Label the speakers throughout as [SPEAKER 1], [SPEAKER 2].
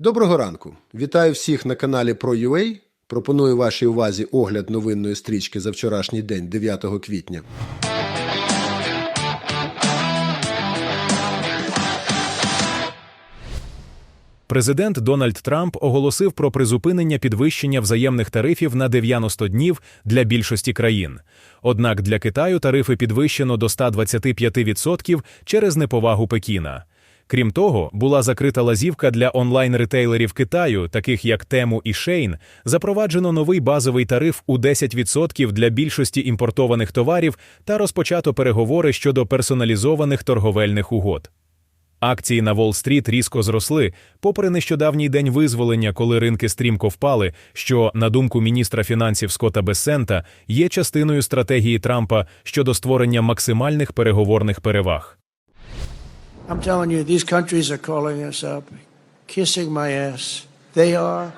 [SPEAKER 1] Доброго ранку! Вітаю всіх на каналі ProUA. Пропоную вашій увазі огляд новинної стрічки за вчорашній день, 9 квітня.
[SPEAKER 2] Президент Дональд Трамп оголосив про призупинення підвищення взаємних тарифів на 90 днів для більшості країн. Однак для Китаю тарифи підвищено до 125% через неповагу Пекіна. Крім того, була закрита лазівка для онлайн-ретейлерів Китаю, таких як Тему і Шейн, запроваджено новий базовий тариф у 10% для більшості імпортованих товарів та розпочато переговори щодо персоналізованих торговельних угод. Акції на Уолл-стріт різко зросли, попри нещодавній день визволення, коли ринки стрімко впали, що, на думку міністра фінансів Скотта Бессента, є частиною стратегії Трампа щодо створення максимальних переговорних переваг.
[SPEAKER 3] I'm telling you, these countries are calling us up, kissing my ass. They are,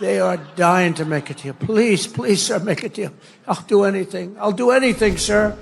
[SPEAKER 3] they are dying to make a deal. Please, please, sir, make a deal. I'll do anything. I'll do anything, sir.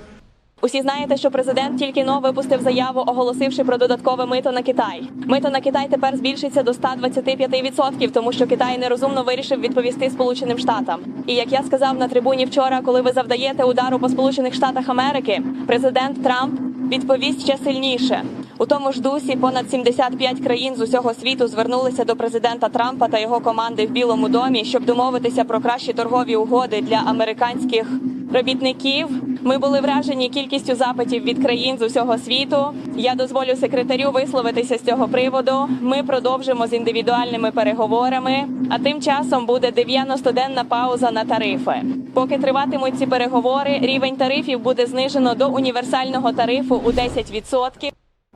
[SPEAKER 4] Усі знаєте, що президент тільки но випустив заяву, оголосивши про додаткове мито на Китай. Мито на Китай тепер збільшиться до 125%, тому що Китай нерозумно вирішив відповісти Сполученим Штатам. І як я сказав на трибуні вчора, коли ви завдаєте удару по Сполучених Штатах Америки, президент Трамп відповість ще сильніше. У тому ж дусі понад 75 країн з усього світу звернулися до президента Трампа та його команди в Білому домі, щоб домовитися про кращі торгові угоди для американських робітників. Ми були вражені кількістю запитів від країн з усього світу. Я дозволю секретарю висловитися з цього приводу. Ми продовжимо з індивідуальними переговорами. А тим часом буде 90-денна пауза на тарифи. Поки триватимуть ці переговори, рівень тарифів буде знижено до універсального тарифу у 10%.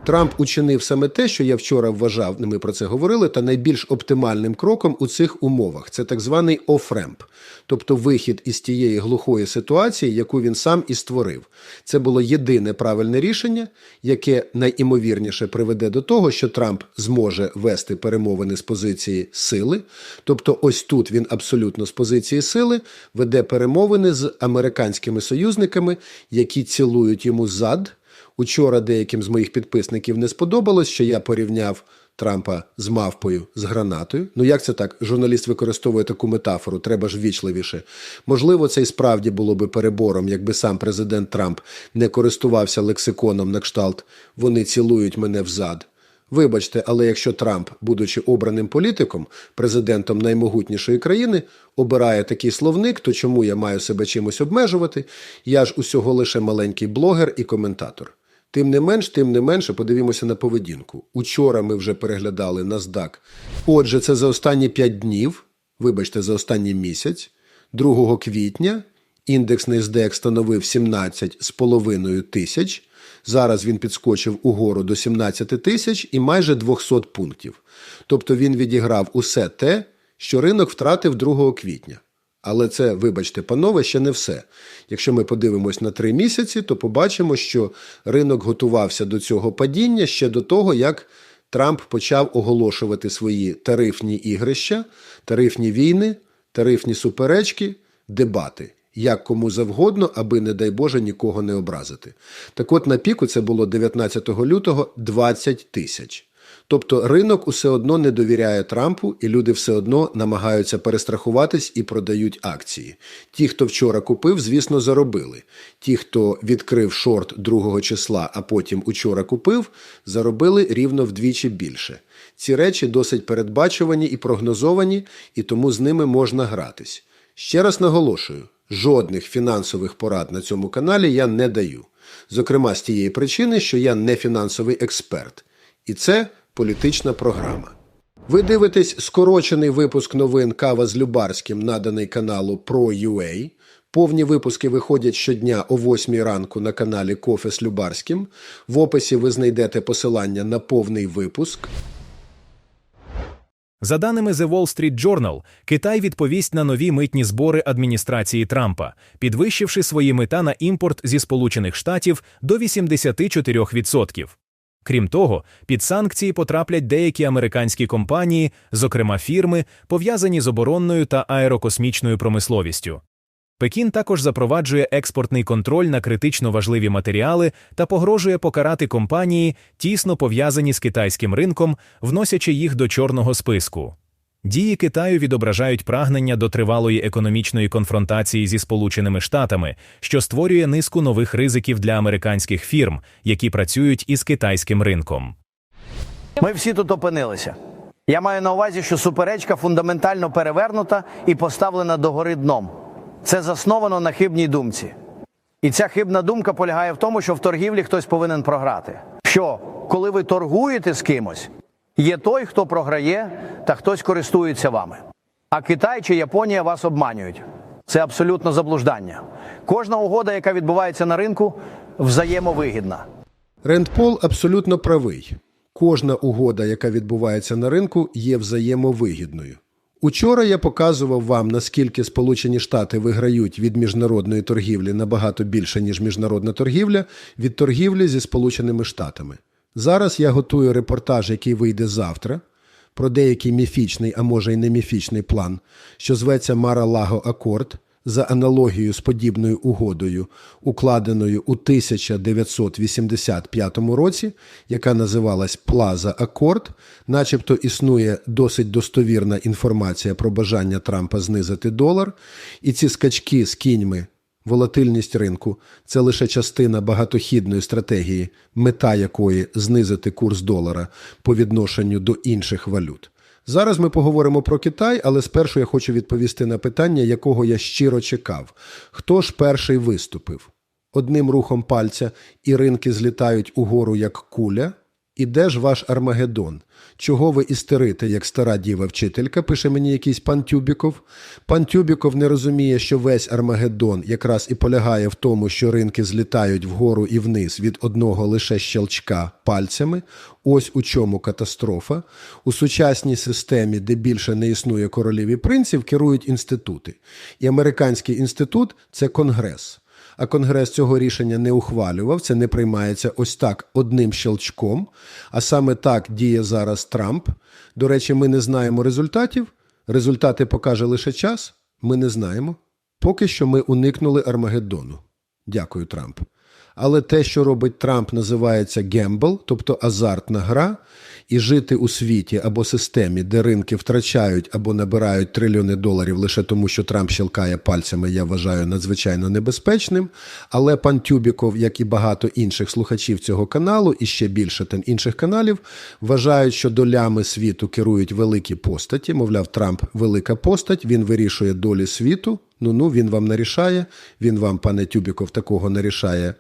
[SPEAKER 1] Трамп учинив саме те, що я вчора вважав, ми про це говорили, та найбільш оптимальним кроком у цих умовах це так званий офремп, тобто вихід із тієї глухої ситуації, яку він сам і створив. Це було єдине правильне рішення, яке найімовірніше приведе до того, що Трамп зможе вести перемовини з позиції сили. Тобто, ось тут він абсолютно з позиції сили веде перемовини з американськими союзниками, які цілують йому зад. Учора деяким з моїх підписників не сподобалось, що я порівняв Трампа з мавпою з гранатою. Ну як це так? Журналіст використовує таку метафору, треба ж вічливіше. Можливо, це і справді було би перебором, якби сам президент Трамп не користувався лексиконом на кшталт Вони цілують мене взад. Вибачте, але якщо Трамп, будучи обраним політиком, президентом наймогутнішої країни, обирає такий словник, то чому я маю себе чимось обмежувати? Я ж усього лише маленький блогер і коментатор. Тим не менш, тим не менше, подивімося на поведінку. Учора ми вже переглядали NASDAQ. Отже, це за останні 5 днів, вибачте, за останній місяць, 2 квітня індекс NASDAQ становив 17,5 тисяч. Зараз він підскочив угору до 17 тисяч і майже 200 пунктів. Тобто він відіграв усе те, що ринок втратив 2 квітня. Але це, вибачте, панове, ще не все. Якщо ми подивимось на три місяці, то побачимо, що ринок готувався до цього падіння ще до того, як Трамп почав оголошувати свої тарифні ігрища, тарифні війни, тарифні суперечки, дебати. Як кому завгодно, аби, не дай Боже, нікого не образити. Так от на піку це було 19 лютого 20 тисяч. Тобто ринок усе одно не довіряє Трампу, і люди все одно намагаються перестрахуватись і продають акції. Ті, хто вчора купив, звісно, заробили. Ті, хто відкрив шорт 2 числа, а потім учора купив, заробили рівно вдвічі більше. Ці речі досить передбачувані і прогнозовані, і тому з ними можна гратись. Ще раз наголошую: жодних фінансових порад на цьому каналі я не даю. Зокрема, з тієї причини, що я не фінансовий експерт. І це політична програма. Ви дивитесь скорочений випуск новин Кава з Любарським, наданий каналу ProUA. Повні випуски виходять щодня о 8 ранку на каналі Кофе з Любарським. В описі ви знайдете посилання на повний випуск.
[SPEAKER 2] За даними The Wall Street Journal, Китай відповість на нові митні збори адміністрації Трампа, підвищивши свої мита на імпорт зі Сполучених Штатів до 84%. Крім того, під санкції потраплять деякі американські компанії, зокрема фірми, пов'язані з оборонною та аерокосмічною промисловістю. Пекін також запроваджує експортний контроль на критично важливі матеріали та погрожує покарати компанії, тісно пов'язані з китайським ринком, вносячи їх до чорного списку. Дії Китаю відображають прагнення до тривалої економічної конфронтації зі Сполученими Штатами, що створює низку нових ризиків для американських фірм, які працюють із китайським ринком.
[SPEAKER 5] Ми всі тут опинилися. Я маю на увазі, що суперечка фундаментально перевернута і поставлена догори дном. Це засновано на хибній думці. І ця хибна думка полягає в тому, що в торгівлі хтось повинен програти. Що, коли ви торгуєте з кимось, є той, хто програє, та хтось користується вами. А Китай чи Японія вас обманюють. Це абсолютно заблуждання. Кожна угода, яка відбувається на ринку, взаємовигідна.
[SPEAKER 1] Ренд Пол абсолютно правий. Кожна угода, яка відбувається на ринку, є взаємовигідною. Учора я показував вам, наскільки Сполучені Штати виграють від міжнародної торгівлі набагато більше, ніж міжнародна торгівля, від торгівлі зі Сполученими Штатами. Зараз я готую репортаж, який вийде завтра, про деякий міфічний, а може й не міфічний план, що зветься Мара-Лаго Акорд за аналогією з подібною угодою, укладеною у 1985 році, яка називалась Плаза Акорд, начебто існує досить достовірна інформація про бажання Трампа знизити долар, і ці скачки з кіньми Волатильність ринку це лише частина багатохідної стратегії, мета якої знизити курс долара по відношенню до інших валют. Зараз ми поговоримо про Китай, але спершу я хочу відповісти на питання, якого я щиро чекав. Хто ж перший виступив? Одним рухом пальця і ринки злітають угору як куля. І де ж ваш Армагеддон? Чого ви істерите, як стара діва-вчителька, пише мені якийсь пан Тюбіков. Пан Тюбіков не розуміє, що весь Армагеддон якраз і полягає в тому, що ринки злітають вгору і вниз від одного лише щелчка пальцями. Ось у чому катастрофа. У сучасній системі, де більше не існує королів і принців, керують інститути. І американський інститут це конгрес а Конгрес цього рішення не ухвалював, це не приймається ось так одним щелчком. А саме так діє зараз Трамп. До речі, ми не знаємо результатів. Результати покаже лише час. Ми не знаємо. Поки що ми уникнули Армагеддону. Дякую, Трамп. Але те, що робить Трамп, називається гембл, тобто азартна гра, і жити у світі або системі, де ринки втрачають або набирають трильйони доларів лише тому, що Трамп щелкає пальцями, я вважаю надзвичайно небезпечним. Але пан Тюбіков, як і багато інших слухачів цього каналу, і ще більше там інших каналів, вважають, що долями світу керують великі постаті. Мовляв, Трамп велика постать, він вирішує долі світу. Ну ну він вам нарішає, він вам, пане Тюбіков, такого нарішає.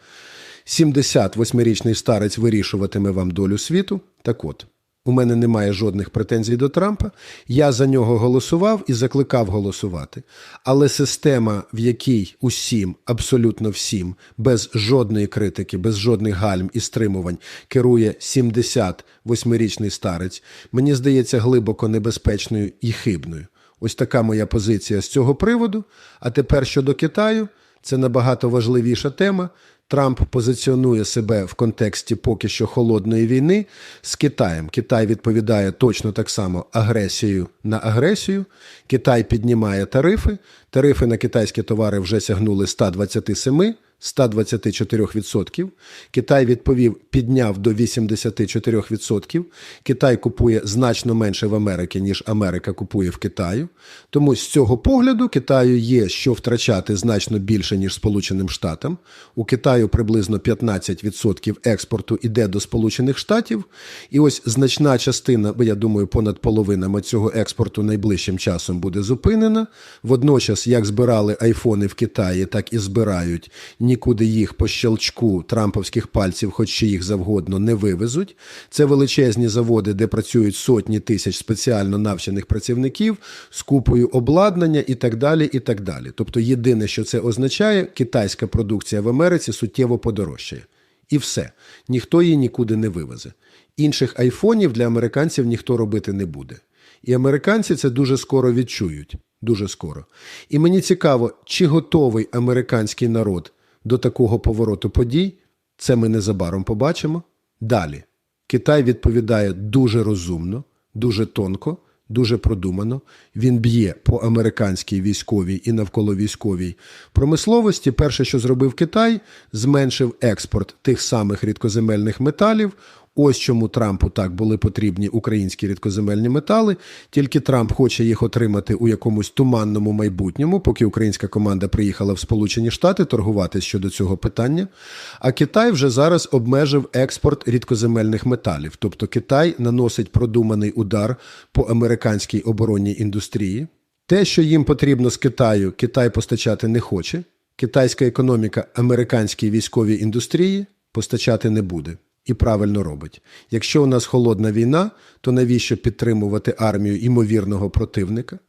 [SPEAKER 1] 78-річний старець вирішуватиме вам долю світу. Так от, у мене немає жодних претензій до Трампа. Я за нього голосував і закликав голосувати. Але система, в якій усім, абсолютно всім, без жодної критики, без жодних гальм і стримувань керує 78-річний старець, мені здається глибоко небезпечною і хибною. Ось така моя позиція з цього приводу. А тепер щодо Китаю, це набагато важливіша тема. Трамп позиціонує себе в контексті поки що холодної війни з Китаєм. Китай відповідає точно так само агресією на агресію. Китай піднімає тарифи. Тарифи на китайські товари вже сягнули 127%. 124%. Китай відповів, підняв до 84%. Китай купує значно менше в Америці, ніж Америка купує в Китаю. Тому з цього погляду Китаю є що втрачати значно більше, ніж Сполученим Штатам. У Китаю приблизно 15% експорту йде до Сполучених Штатів. І ось значна частина, я думаю, понад половина цього експорту найближчим часом буде зупинена. Водночас, як збирали айфони в Китаї, так і збирають нікуди їх по щелчку трамповських пальців, хоч ще їх завгодно, не вивезуть. Це величезні заводи, де працюють сотні тисяч спеціально навчених працівників з купою обладнання і так далі. і так далі. Тобто, єдине, що це означає, китайська продукція в Америці суттєво подорожчає. І все. Ніхто її нікуди не вивезе. Інших айфонів для американців ніхто робити не буде. І американці це дуже скоро відчують. Дуже скоро. І мені цікаво, чи готовий американський народ до такого повороту подій, це ми незабаром побачимо. Далі. Китай відповідає дуже розумно, дуже тонко, дуже продумано. Він б'є по американській військовій і навколовійськовій промисловості. Перше, що зробив Китай, зменшив експорт тих самих рідкоземельних металів. Ось чому Трампу так були потрібні українські рідкоземельні метали. Тільки Трамп хоче їх отримати у якомусь туманному майбутньому, поки українська команда приїхала в Сполучені Штати торгувати щодо цього питання. А Китай вже зараз обмежив експорт рідкоземельних металів. Тобто Китай наносить продуманий удар по американській оборонній індустрії. Те, що їм потрібно з Китаю, Китай постачати не хоче. Китайська економіка американській військовій індустрії постачати не буде. І правильно робить. Якщо у нас холодна війна, то навіщо підтримувати армію імовірного противника?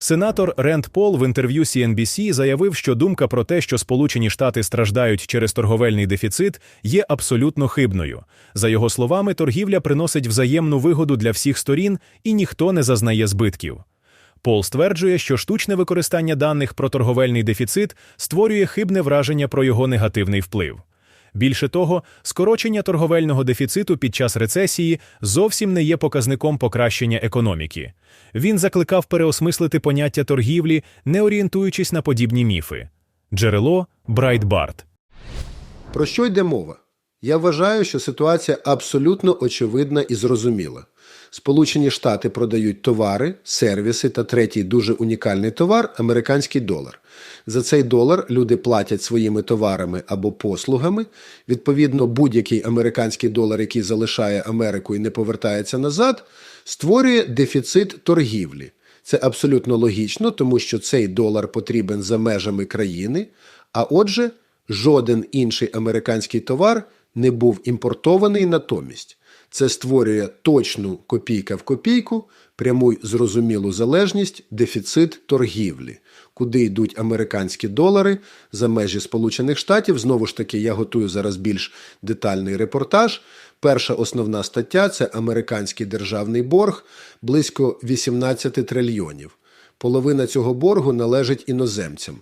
[SPEAKER 2] Сенатор Ренд Пол в інтерв'ю CNBC заявив, що думка про те, що Сполучені Штати страждають через торговельний дефіцит, є абсолютно хибною. За його словами, торгівля приносить взаємну вигоду для всіх сторін, і ніхто не зазнає збитків. Пол стверджує, що штучне використання даних про торговельний дефіцит створює хибне враження про його негативний вплив. Більше того, скорочення торговельного дефіциту під час рецесії зовсім не є показником покращення економіки. Він закликав переосмислити поняття торгівлі, не орієнтуючись на подібні міфи. Джерело Брайтбарт.
[SPEAKER 1] Про що йде мова? Я вважаю, що ситуація абсолютно очевидна і зрозуміла. Сполучені Штати продають товари, сервіси та третій дуже унікальний товар американський долар. За цей долар люди платять своїми товарами або послугами. Відповідно, будь-який американський долар, який залишає Америку і не повертається назад, створює дефіцит торгівлі. Це абсолютно логічно, тому що цей долар потрібен за межами країни, а отже, жоден інший американський товар не був імпортований натомість. Це створює точну копійка в копійку, пряму й зрозумілу залежність, дефіцит торгівлі, куди йдуть американські долари за межі Сполучених Штатів. Знову ж таки, я готую зараз більш детальний репортаж. Перша основна стаття це американський державний борг близько 18 трильйонів. Половина цього боргу належить іноземцям.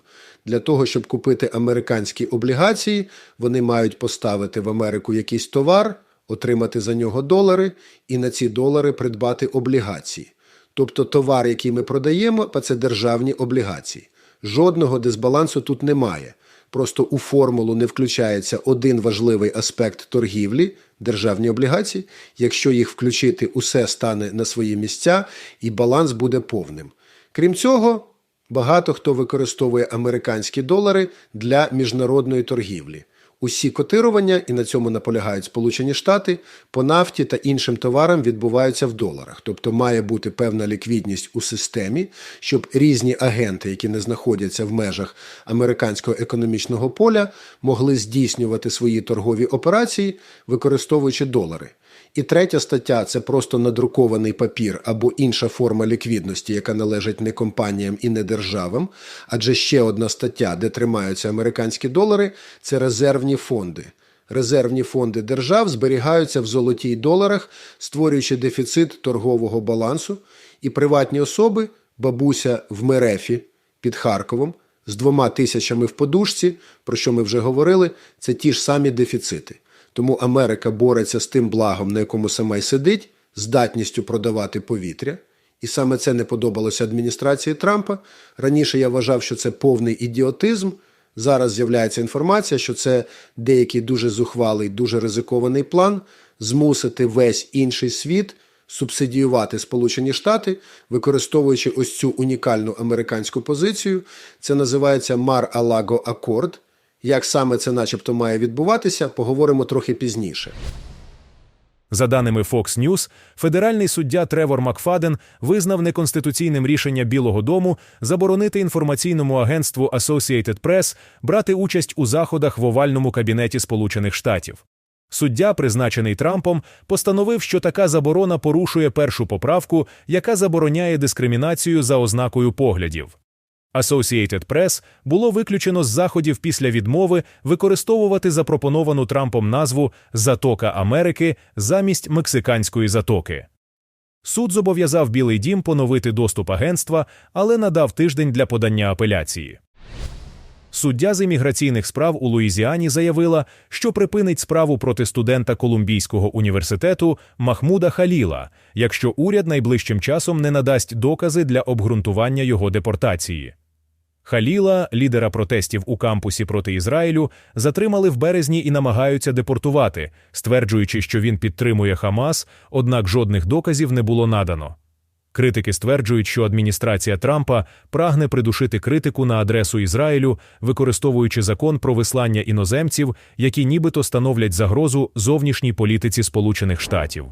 [SPEAKER 1] Для того, щоб купити американські облігації, вони мають поставити в Америку якийсь товар, отримати за нього долари і на ці долари придбати облігації. Тобто товар, який ми продаємо, це державні облігації. Жодного дисбалансу тут немає. Просто у формулу не включається один важливий аспект торгівлі державні облігації. Якщо їх включити, усе стане на свої місця і баланс буде повним. Крім цього, багато хто використовує американські долари для міжнародної торгівлі. Усі котирування, і на цьому наполягають Сполучені Штати, по нафті та іншим товарам відбуваються в доларах. Тобто має бути певна ліквідність у системі, щоб різні агенти, які не знаходяться в межах американського економічного поля, могли здійснювати свої торгові операції, використовуючи долари. І третя стаття це просто надрукований папір або інша форма ліквідності, яка належить не компаніям і не державам. Адже ще одна стаття, де тримаються американські долари, це резервні фонди. Резервні фонди держав зберігаються в золотій доларах, створюючи дефіцит торгового балансу, і приватні особи, бабуся в Мерефі під Харковом, з двома тисячами в подушці, про що ми вже говорили, це ті ж самі дефіцити. Тому Америка бореться з тим благом, на якому сама й сидить, здатністю продавати повітря. І саме це не подобалося адміністрації Трампа. Раніше я вважав, що це повний ідіотизм. Зараз з'являється інформація, що це деякий дуже зухвалий, дуже ризикований план змусити весь інший світ субсидіювати Сполучені Штати, використовуючи ось цю унікальну американську позицію. Це називається Мар-Алаго Акорд. Як саме це начебто має відбуватися, поговоримо трохи пізніше.
[SPEAKER 2] За даними Fox News, федеральний суддя Тревор Макфаден визнав неконституційним рішення Білого Дому заборонити інформаційному агентству Associated Press брати участь у заходах в овальному кабінеті Сполучених Штатів. Суддя, призначений Трампом, постановив, що така заборона порушує першу поправку, яка забороняє дискримінацію за ознакою поглядів. Associated Press було виключено з заходів після відмови використовувати запропоновану Трампом назву Затока Америки замість мексиканської затоки. Суд зобов'язав Білий дім поновити доступ агентства, але надав тиждень для подання апеляції. Суддя з імміграційних справ у Луїзіані заявила, що припинить справу проти студента Колумбійського університету Махмуда Халіла, якщо уряд найближчим часом не надасть докази для обґрунтування його депортації. Халіла, лідера протестів у кампусі проти Ізраїлю, затримали в березні і намагаються депортувати, стверджуючи, що він підтримує Хамас, однак жодних доказів не було надано. Критики стверджують, що адміністрація Трампа прагне придушити критику на адресу Ізраїлю, використовуючи закон про вислання іноземців, які нібито становлять загрозу зовнішній політиці Сполучених Штатів.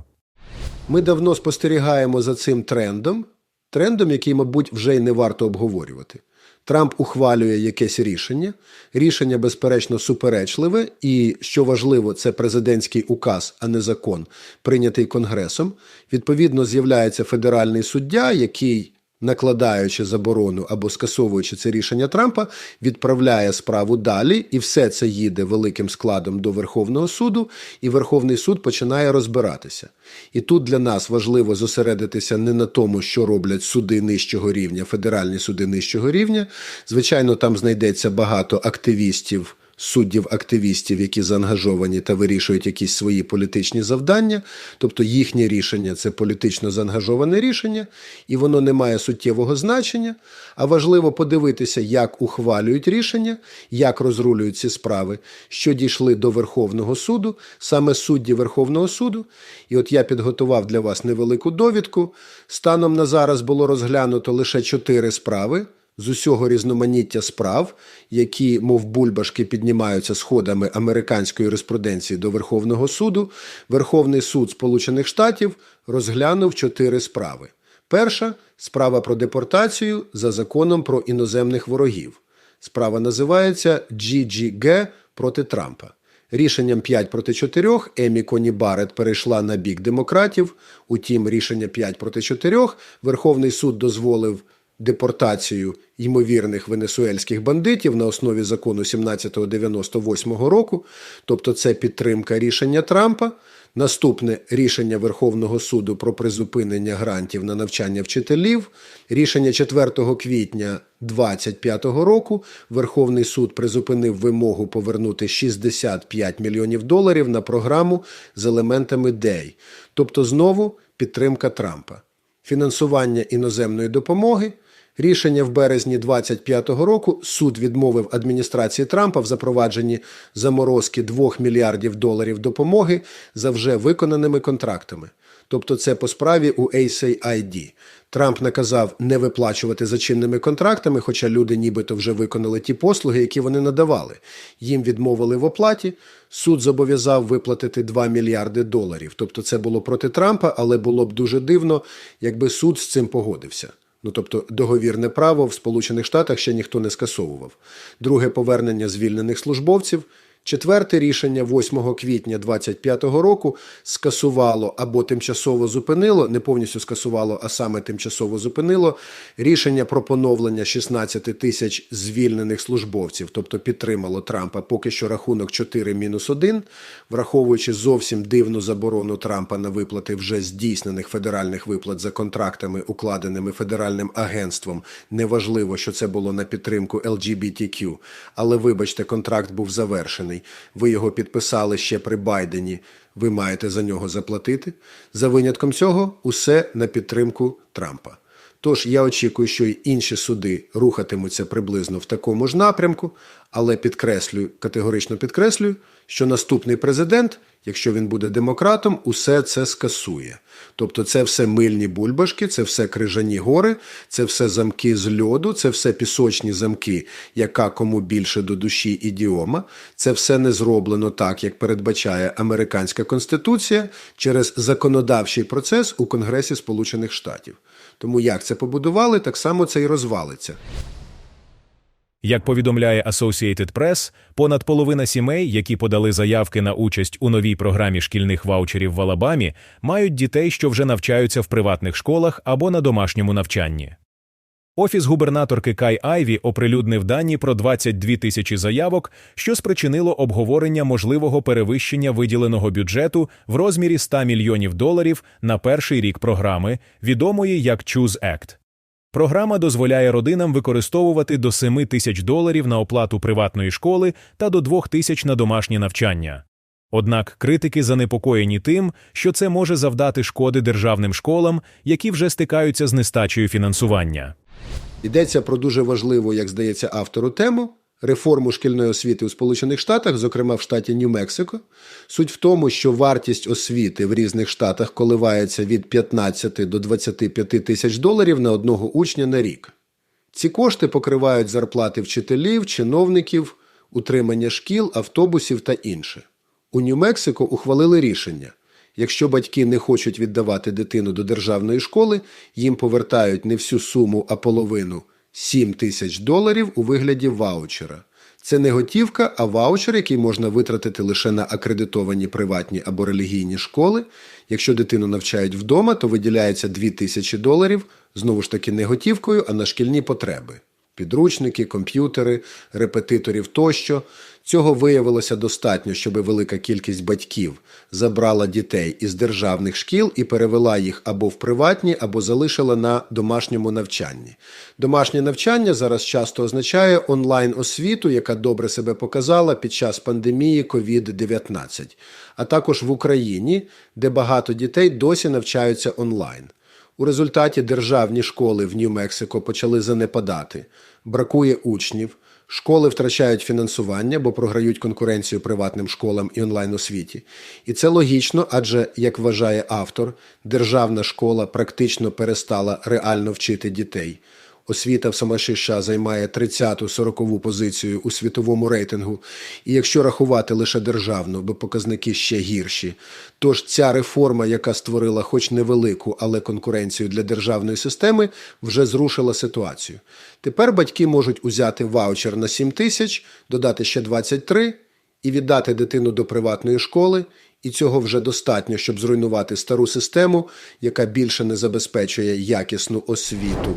[SPEAKER 1] Ми давно спостерігаємо за цим трендом, трендом, який, мабуть, вже й не варто обговорювати. Трамп ухвалює якесь рішення. Рішення, безперечно, суперечливе, і що важливо, це президентський указ, а не закон, прийнятий Конгресом. Відповідно, з'являється федеральний суддя, який, накладаючи заборону або скасовуючи це рішення Трампа, відправляє справу далі, і все це їде великим складом до Верховного суду, і Верховний суд починає розбиратися. І тут для нас важливо зосередитися не на тому, що роблять суди нижчого рівня, федеральні суди нижчого рівня. Звичайно, там знайдеться багато активістів. Суддів-активістів, які заангажовані та вирішують якісь свої політичні завдання, тобто їхнє рішення це політично заангажоване рішення, і воно не має суттєвого значення. А важливо подивитися, як ухвалюють рішення, як розрулюють ці справи, що дійшли до Верховного суду, саме судді Верховного суду. І от я підготував для вас невелику довідку. Станом на зараз було розглянуто лише чотири справи з усього різноманіття справ, які, мов бульбашки, піднімаються сходами американської юриспруденції до Верховного суду, Верховний суд Сполучених Штатів розглянув чотири справи. Перша справа про депортацію за законом про іноземних ворогів. Справа називається GGG проти Трампа. Рішенням 5 проти 4 Емі Коні Барет перейшла на бік демократів. Утім, рішення 5 проти 4 Верховний суд дозволив депортацію ймовірних венесуельських бандитів на основі закону 1798 року, тобто це підтримка рішення Трампа. Наступне рішення Верховного суду про призупинення грантів на навчання вчителів. Рішення 4 квітня 2025 року Верховний суд призупинив вимогу повернути 65 мільйонів доларів на програму з елементами ДЕЙ, тобто знову підтримка Трампа. Фінансування іноземної допомоги. Рішення в березні 25-го року суд відмовив адміністрації Трампа в запровадженні заморозки 2 мільярдів доларів допомоги за вже виконаними контрактами. Тобто це по справі у ACID. Трамп наказав не виплачувати за чинними контрактами, хоча люди нібито вже виконали ті послуги, які вони надавали. Їм відмовили в оплаті. Суд зобов'язав виплатити 2 мільярди доларів. Тобто це було проти Трампа, але було б дуже дивно, якби суд з цим погодився. Ну, тобто договірне право в Сполучених Штатах ще ніхто не скасовував. Друге повернення звільнених службовців. Четверте рішення 8 квітня 2025 року скасувало або тимчасово зупинило, не повністю скасувало, а саме тимчасово зупинило рішення про поновлення 16 тисяч звільнених службовців, тобто підтримало Трампа поки що рахунок 4-1, враховуючи зовсім дивну заборону Трампа на виплати вже здійснених федеральних виплат за контрактами, укладеними федеральним агентством. Неважливо, що це було на підтримку LGBTQ, але вибачте, контракт був завершений. Ви його підписали ще при Байдені. Ви маєте за нього заплатити. За винятком цього, усе на підтримку Трампа. Тож я очікую, що й інші суди рухатимуться приблизно в такому ж напрямку, але підкреслюю, категорично підкреслюю, що наступний президент, якщо він буде демократом, усе це скасує. Тобто це все мильні бульбашки, це все крижані гори, це все замки з льоду, це все пісочні замки, яка кому більше до душі ідіома. Це все не зроблено так, як передбачає американська конституція через законодавчий процес у Конгресі Сполучених Штатів. Тому як це побудували, так само це і розвалиться.
[SPEAKER 2] Як повідомляє Associated Press, понад половина сімей, які подали заявки на участь у новій програмі шкільних ваучерів в Алабамі, мають дітей, що вже навчаються в приватних школах або на домашньому навчанні. Офіс губернаторки Кай Айві оприлюднив дані про 22 тисячі заявок, що спричинило обговорення можливого перевищення виділеного бюджету в розмірі 100 мільйонів доларів на перший рік програми, відомої як Choose Act. Програма дозволяє родинам використовувати до 7 тисяч доларів на оплату приватної школи та до 2 тисяч на домашнє навчання. Однак критики занепокоєні тим, що це може завдати шкоди державним школам, які вже стикаються з нестачею фінансування.
[SPEAKER 1] Йдеться про дуже важливу, як здається, автору тему реформу шкільної освіти у Сполучених Штатах, зокрема в штаті Нью-Мексико. Суть в тому, що вартість освіти в різних штатах коливається від 15 до 25 тисяч доларів на одного учня на рік. Ці кошти покривають зарплати вчителів, чиновників, утримання шкіл, автобусів та інше. У Нью-Мексико ухвалили рішення. Якщо батьки не хочуть віддавати дитину до державної школи, їм повертають не всю суму, а половину 7 тисяч доларів у вигляді ваучера. Це не готівка, а ваучер, який можна витратити лише на акредитовані приватні або релігійні школи. Якщо дитину навчають вдома, то виділяється 2 тисячі доларів, знову ж таки не готівкою, а на шкільні потреби. Підручники, комп'ютери, репетиторів тощо. Цього виявилося достатньо, щоб велика кількість батьків забрала дітей із державних шкіл і перевела їх або в приватні, або залишила на домашньому навчанні. Домашнє навчання зараз часто означає онлайн-освіту, яка добре себе показала під час пандемії COVID-19, а також в Україні, де багато дітей досі навчаються онлайн. У результаті державні школи в Нью-Мексико почали занепадати, бракує учнів, школи втрачають фінансування, бо програють конкуренцію приватним школам і онлайн-освіті. І це логічно, адже, як вважає автор, державна школа практично перестала реально вчити дітей. Освіта в США займає 30-40 позицію у світовому рейтингу. І якщо рахувати лише державну, бо показники ще гірші, тож ця реформа, яка створила хоч невелику, але конкуренцію для державної системи, вже зрушила ситуацію. Тепер батьки можуть узяти ваучер на 7 тисяч, додати ще 23 і віддати дитину до приватної школи. І цього вже достатньо, щоб зруйнувати стару систему, яка більше не забезпечує якісну освіту.